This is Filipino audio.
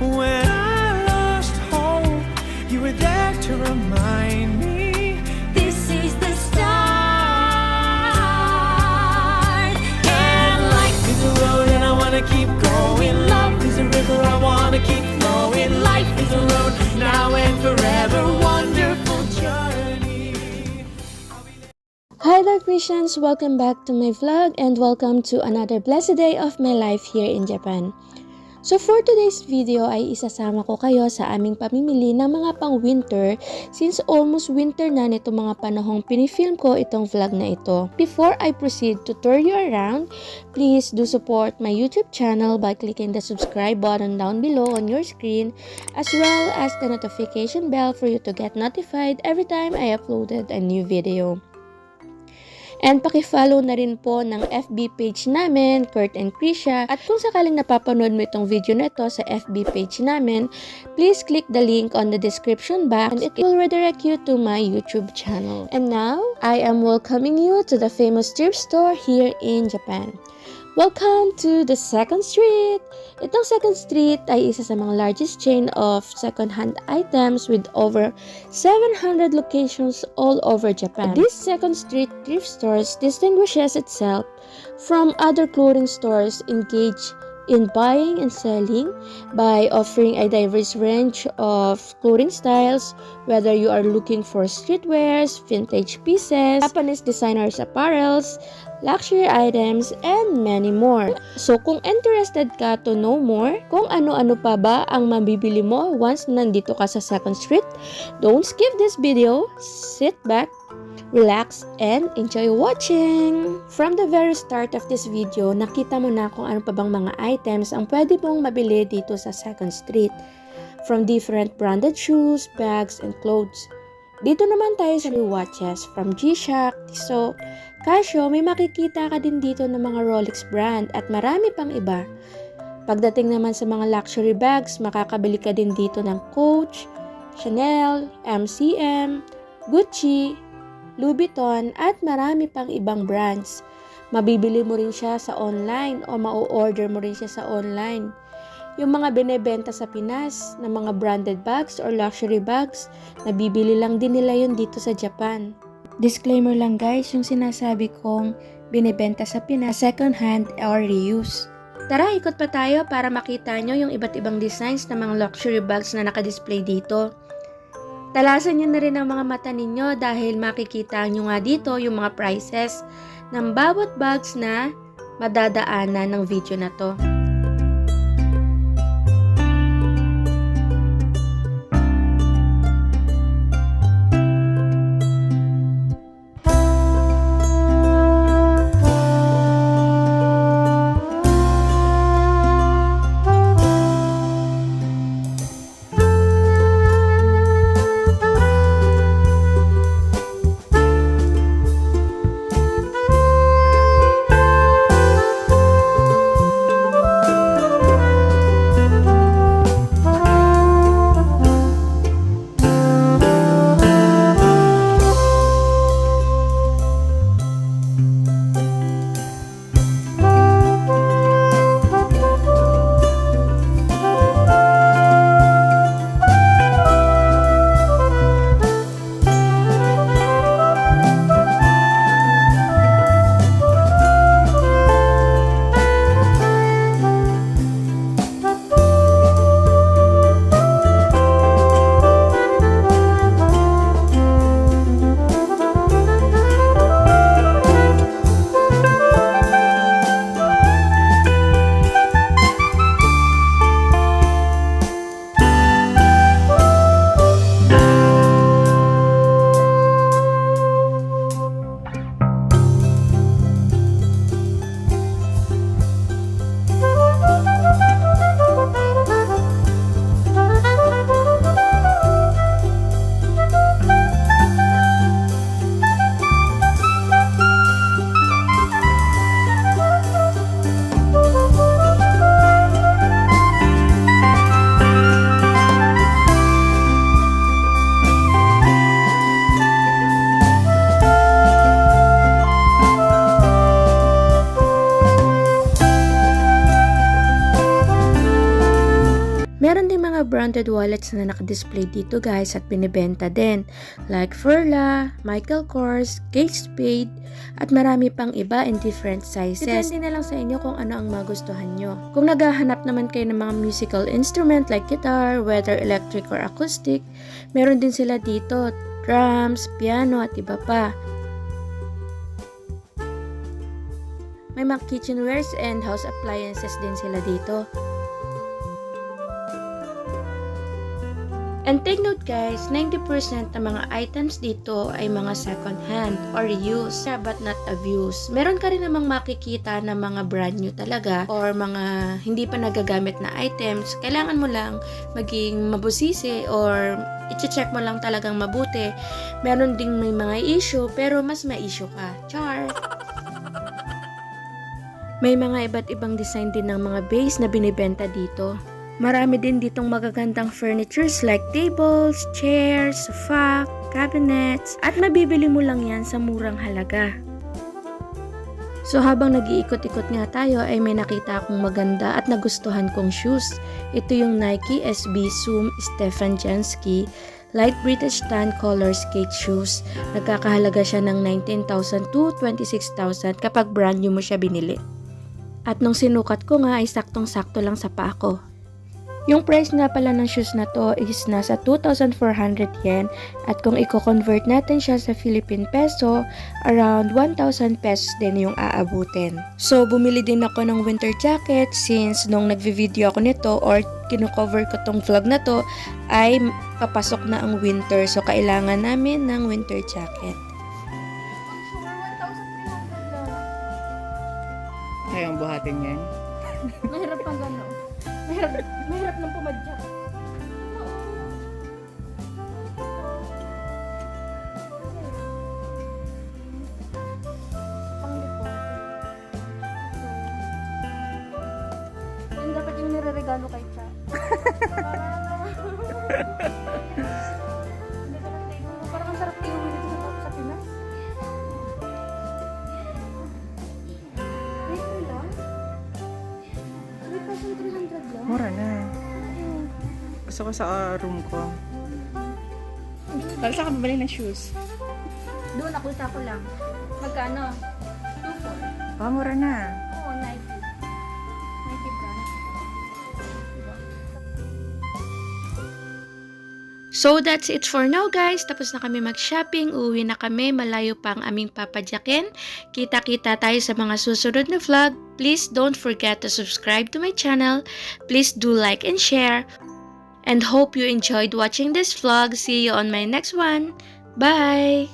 When I lost hope, you were there to remind me. This is the start. Keep going. Love is a river I wanna keep flowing. Life is a road now and forever. Hi there Christians! Welcome back to my vlog and welcome to another blessed day of my life here in Japan. So for today's video ay isasama ko kayo sa aming pamimili ng mga pang winter since almost winter na nito mga panahong pinifilm ko itong vlog na ito. Before I proceed to tour you around, please do support my YouTube channel by clicking the subscribe button down below on your screen as well as the notification bell for you to get notified every time I uploaded a new video. And pakifollow na rin po ng FB page namin, Kurt and Krisha. At kung sakaling napapanood mo itong video na ito sa FB page namin, please click the link on the description box and it will redirect you to my YouTube channel. And now, I am welcoming you to the famous thrift store here in Japan. Welcome to the Second Street! Itong Second Street ay isa sa mga largest chain of second-hand items with over 700 locations all over Japan. This Second Street thrift stores distinguishes itself from other clothing stores engaged in buying and selling by offering a diverse range of clothing styles, whether you are looking for streetwears, vintage pieces, Japanese designers apparels, luxury items, and many more. So kung interested ka to know more, kung ano-ano pa ba ang mabibili mo once nandito ka sa Second Street, don't skip this video, sit back, relax, and enjoy watching! From the very start of this video, nakita mo na kung ano pa bang mga items ang pwede mong mabili dito sa Second Street. From different branded shoes, bags, and clothes. Dito naman tayo sa watches from G-Shock, Tissot, Casio, may makikita ka din dito ng mga Rolex brand at marami pang iba. Pagdating naman sa mga luxury bags, makakabili ka din dito ng Coach, Chanel, MCM, Gucci, Louis Vuitton at marami pang ibang brands. Mabibili mo rin siya sa online o mau-order mo rin siya sa online. Yung mga binebenta sa Pinas na mga branded bags or luxury bags, nabibili lang din nila yun dito sa Japan. Disclaimer lang guys, yung sinasabi kong binebenta sa Pinas, second hand or reuse. Tara, ikot pa tayo para makita nyo yung iba't ibang designs ng mga luxury bags na nakadisplay dito. Talasan nyo na rin ang mga mata ninyo dahil makikita nyo nga dito yung mga prices ng bawat bags na madadaanan ng video na to. Branded wallets na nakadisplay dito guys at binibenta din. Like Furla, Michael Kors, Kate Spade, at marami pang iba in different sizes. Depende na lang sa inyo kung ano ang magustuhan nyo. Kung naghahanap naman kayo ng mga musical instrument like guitar, whether electric or acoustic, meron din sila dito, drums, piano at iba pa. May mga kitchenwares and house appliances din sila dito. And take note guys, 90% ng mga items dito ay mga second hand or used but not abused. Meron ka rin namang makikita na mga brand new talaga or mga hindi pa nagagamit na items. Kailangan mo lang maging mabusisi or i-check mo lang talagang mabuti. Meron ding may mga issue pero mas may issue ka. Char! May mga iba't ibang design din ng mga base na binibenta dito. Marami din ditong magagandang furnitures like tables, chairs, sofa, cabinets, at mabibili mo lang yan sa murang halaga. So habang nag-iikot-ikot nga tayo ay may nakita akong maganda at nagustuhan kong shoes. Ito yung Nike SB Zoom Stefan Jansky Light British Tan Color Skate Shoes. Nagkakahalaga siya ng 19,000 to 26,000 kapag brand new mo siya binili. At nung sinukat ko nga ay saktong-sakto lang sa paa ko. Yung price nga pala ng shoes na to is nasa 2,400 yen at kung i-convert natin siya sa Philippine peso, around 1,000 pesos din yung aabutin. So, bumili din ako ng winter jacket since nung nagvi-video ako nito or kino-cover ko tong vlog na to ay papasok na ang winter. So, kailangan namin ng winter jacket. Kaya ang buhatin yan. Mahirap pang gano'n. Mahirap, mahirap ng pumadyak. Gusto ko sa ah, room ko. Tapos ka bumili ng shoes. Doon, nakulta ko lang. Magkano? 2,400. Ah, mura na. Oo, Nike. Nike brand. So that's it for now guys. Tapos na kami mag-shopping. Uwi na kami. Malayo pa ang aming papadyakin. Kita-kita tayo sa mga susunod na vlog. Please don't forget to subscribe to my channel. Please do like and share. And hope you enjoyed watching this vlog. See you on my next one. Bye!